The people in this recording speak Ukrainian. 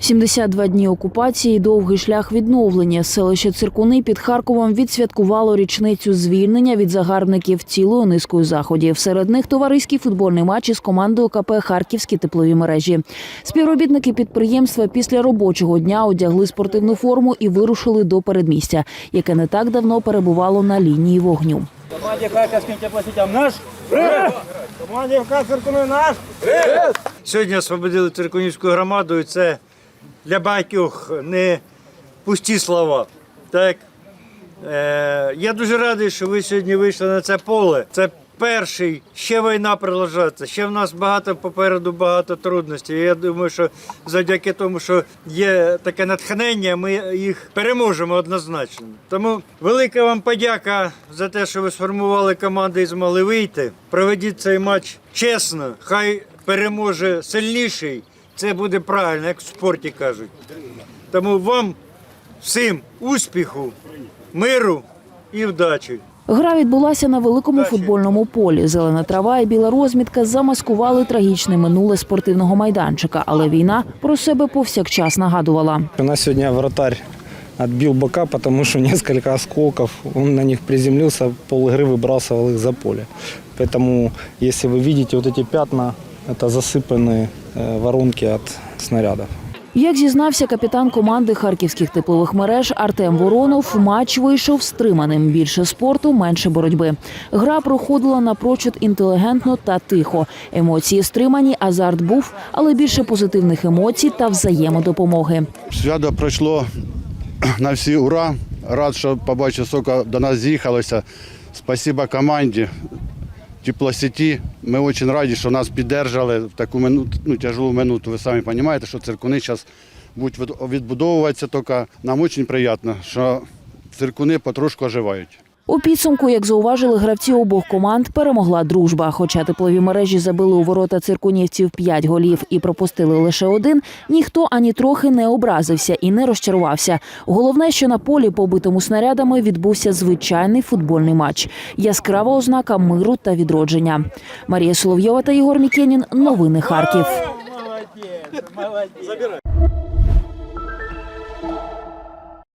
72 дні окупації, довгий шлях відновлення. Селище Циркуни під Харковом відсвяткувало річницю звільнення від загарбників цілою низкою заходів. Серед них товариський футбольний матч із командою КП Харківські теплові мережі. Співробітники підприємства після робочого дня одягли спортивну форму і вирушили до передмістя, яке не так давно перебувало на лінії вогню. Команде Харьковским теплосетям наш? Команде Харьковским наш? Сьогодні освободили Циркунівську громаду, і це для багатьох не пусті слова. Так, е, я дуже радий, що ви сьогодні вийшли на це поле. Це перший, ще війна продовжується, ще в нас багато попереду багато трудностей. Я думаю, що завдяки тому, що є таке натхнення, ми їх переможемо однозначно. Тому велика вам подяка за те, що ви сформували команду і змогли вийти. Проведіть цей матч чесно. Хай переможе сильніший. Це буде правильно, як в спорті кажуть. Тому вам всім успіху, миру і вдачі. Гра відбулася на великому футбольному полі. Зелена трава і біла розмітка замаскували трагічне минуле спортивного майданчика, але війна про себе повсякчас нагадувала. У нас сегодня вратарь отбил бока, потому что несколько осколков, он на них приземлился, пол игры выбрасывал их за поле. Поэтому, если вы видите вот эти пятна, это засыпанные э, воронки от снарядов. Як зізнався капітан команди харківських теплових мереж Артем Воронов, матч вийшов стриманим. Більше спорту, менше боротьби. Гра проходила напрочуд інтелігентно та тихо. Емоції стримані, азарт був, але більше позитивних емоцій та взаємодопомоги. Свято пройшло на всі ура. Рад, що побачив, скільки до нас з'їхалося. Спасибо команді, теплосеті. Ми дуже раді, що нас піддержали в таку минуту, ну, тяжелу минуту. Ви самі розумієте, що циркуни зараз будуть від- відбудовуватися, тільки нам дуже приємно, що циркуни потрошку оживають. У підсумку, як зауважили гравці обох команд, перемогла дружба. Хоча теплові мережі забили у ворота циркунівців 5 голів і пропустили лише один, ніхто ані трохи не образився і не розчарувався. Головне, що на полі, побитому снарядами, відбувся звичайний футбольний матч. Яскрава ознака миру та відродження. Марія Соловйова та Єгор Мікенін. Новини Харків. Молодец, молодец.